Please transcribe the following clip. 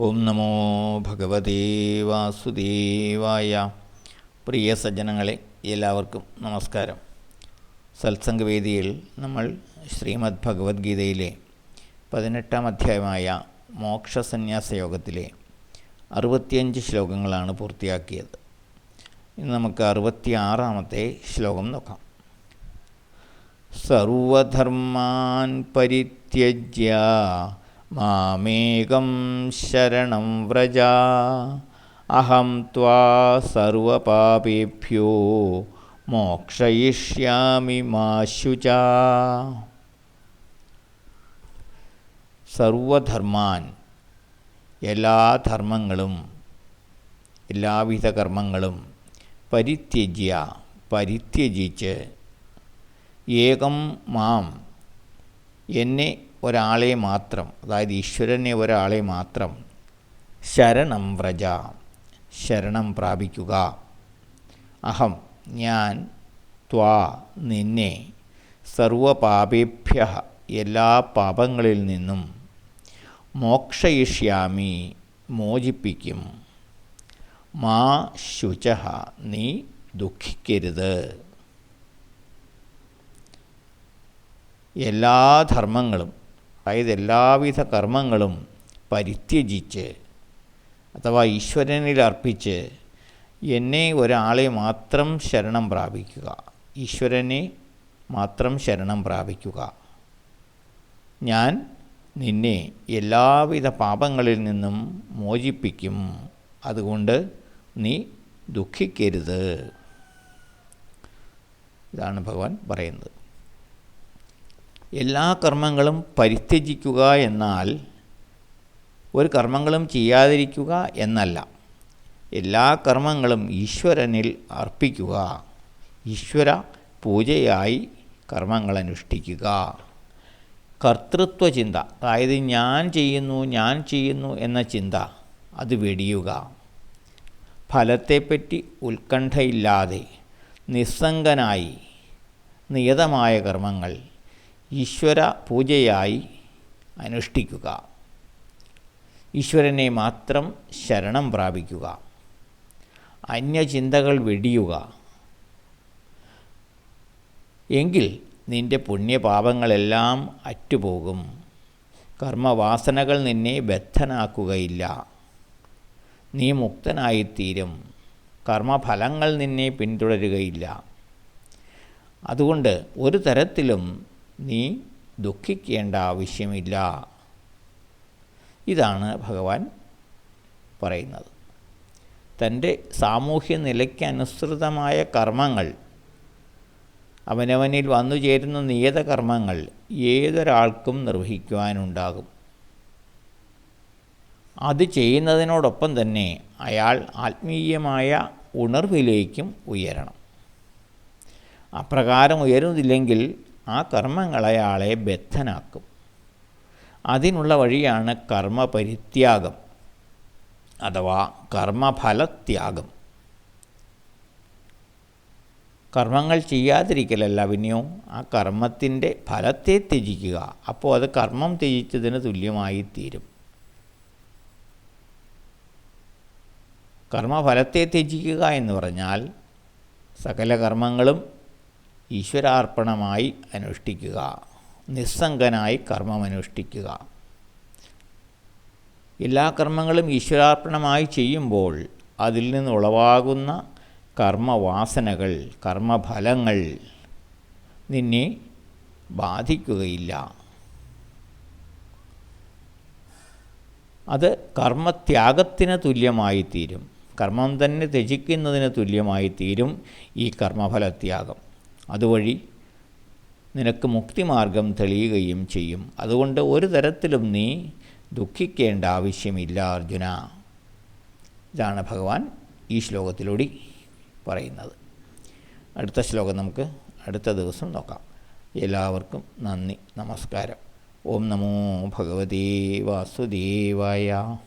ഓം നമോ ഭഗവതേ വാസുദേവായ. പ്രിയ സജ്ജനങ്ങളെ എല്ലാവർക്കും നമസ്കാരം. സത്സംഗവേദിയിൽ നമ്മൾ ശ്രീമദ് ഭഗവത്ഗീതയിലെ പതിനെട്ടാം അധ്യായമായ മോക്ഷസന്യാസ യോഗത്തിലെ അറുപത്തിയഞ്ച് ശ്ലോകങ്ങളാണ് പൂർത്തിയാക്കിയത്. ഇന്ന് നമുക്ക് അറുപത്തിയാറാമത്തെ ശ്ലോകം നോക്കാം. സർവധർമാൻ പരിത്യജ്യ മാമേകം ശരണം വ്രജ അഹം ത്വാ സർവപാപേഭ്യോ മോക്ഷയിഷ്യാമി മാശുച സർവധർമാൻ എല്ലാ ധർമ്മങ്ങളും എല്ലാവിധ കർമ്മങ്ങളും പരിത്യജ്യ പരിത്യജിച്ച് ഏകം മാം എന്നെ ഒരാളെ മാത്രം അതായത് ഈശ്വരനെ ഒരാളെ മാത്രം ശരണം വ്രജ ശരണം പ്രാപിക്കുക. അഹം ഞാൻ ത്വാ നിന്നെ സർവപാപേഭ്യ എല്ലാ പാപങ്ങളിൽ നിന്നും മോക്ഷയിഷ്യാമി മോചിപ്പിക്കും. മാ ശുച നീ ദുഃഖിക്കരുത്. എല്ലാ ധർമ്മങ്ങളും അതായത് എല്ലാവിധ കർമ്മങ്ങളും പരിത്യജിച്ച് അഥവാ ഈശ്വരനിൽ അർപ്പിച്ച് എന്നെ ഒരാളെ മാത്രം ശരണം പ്രാപിക്കുക. ഈശ്വരനെ മാത്രം ശരണം പ്രാപിക്കുക. ഞാൻ നിന്നെ എല്ലാവിധ പാപങ്ങളിൽ നിന്നും മോചിപ്പിക്കും. അതുകൊണ്ട് നീ ദുഃഖിക്കരുത്. ഇതാണ് ഭഗവാൻ പറയുന്നത്. എല്ലാ കർമ്മങ്ങളും പരിത്യജിക്കുക എന്നാൽ ഒരു കർമ്മങ്ങളും ചെയ്യാതിരിക്കുക എന്നല്ല. എല്ലാ കർമ്മങ്ങളും ഈശ്വരനിൽ അർപ്പിക്കുക. ഈശ്വര പൂജയായി കർമ്മങ്ങൾ അനുഷ്ഠിക്കുക കർത്തൃത്വ ചിന്ത അതായത് ഞാൻ ചെയ്യുന്നു ഞാൻ ചെയ്യുന്നു എന്ന ചിന്ത അത് വെടിയുക. ഫലത്തെപ്പറ്റി ഉത്കണ്ഠയില്ലാതെ നിസ്സംഗനായി നിയതമായ കർമ്മങ്ങൾ ഈശ്വര പൂജയായി അനുഷ്ഠിക്കുക. ഈശ്വരനെ മാത്രം ശരണം പ്രാപിക്കുക. അന്യചിന്തകൾ വെടിയുക. എങ്കിൽ നിന്റെ പുണ്യപാപങ്ങളെല്ലാം അറ്റുപോകും. കർമ്മവാസനകൾ നിന്നെ ബദ്ധനാക്കുകയില്ല. നീ മുക്തനായിത്തീരും. കർമ്മഫലങ്ങൾ നിന്നെ പിന്തുടരുകയില്ല. അതുകൊണ്ട് ഒരു തരത്തിലും നീ ദുഃഖിക്കേണ്ട ആവശ്യമില്ല. ഇതാണ് ഭഗവാൻ പറയുന്നത്. തന്റെ സാമൂഹ്യ നിലയ്ക്കനുസൃതമായ കർമ്മങ്ങൾ അവനവനിൽ വന്നു ചേരുന്ന നിയത കർമ്മങ്ങൾ ഏതൊരാൾക്കും നിർവഹിക്കുവാനുണ്ടാകും. അത് ചെയ്യുന്നതിനോടൊപ്പം തന്നെ അയാൾ ആത്മീയമായ ഉണർവിലേക്കും ഉയരണം. അപ്രകാരം ഉയരുന്നില്ലെങ്കിൽ ആ കർമ്മങ്ങൾ അയാളെ ബദ്ധനാക്കും. അതിനുള്ള വഴിയാണ് കർമ്മപരിത്യാഗം അഥവാ കർമ്മഫലത്യാഗം. കർമ്മങ്ങൾ ചെയ്യാതിരിക്കലല്ല പിന്നെയോ ആ കർമ്മത്തിന്റെ ഫലത്തെ ത്യജിക്കുക. അപ്പോൾ അത് കർമ്മം ത്യജിച്ചതിന് തുല്യമായി തീരും. കർമ്മഫലത്തെ ത്യജിക്കുക എന്ന് പറഞ്ഞാൽ സകല കർമ്മങ്ങളും ഈശ്വരാർപ്പണമായി അനുഷ്ഠിക്കുക. നിസ്സംഗനായി കർമ്മമനുഷ്ഠിക്കുക എല്ലാ കർമ്മങ്ങളും ഈശ്വരാർപ്പണമായി ചെയ്യുമ്പോൾ അതിൽ നിന്ന് ഉളവാകുന്ന കർമ്മവാസനകൾ കർമ്മഫലങ്ങൾ നിന്നെ ബാധിക്കുകയില്ല. അത് കർമ്മത്യാഗത്തിന് തുല്യമായി തീരും കർമ്മം തന്നെ ത്യജിക്കുന്നതിന് തുല്യമായി തീരും ഈ കർമ്മഫലത്യാഗം. അതുവഴി നിനക്ക് മുക്തിമാർഗം തെളിയുകയും ചെയ്യും. അതുകൊണ്ട് ഒരു തരത്തിലും നീ ദുഃഖിക്കേണ്ട ആവശ്യമില്ല അർജുന. ഇതാണ് ഭഗവാൻ ഈ ശ്ലോകത്തിലൂടെ പറയുന്നത്. അടുത്ത ശ്ലോകം നമുക്ക് അടുത്ത ദിവസം നോക്കാം. എല്ലാവർക്കും നന്ദി നമസ്കാരം. ഓം നമോ ഭഗവതേ വാസുദേവായ.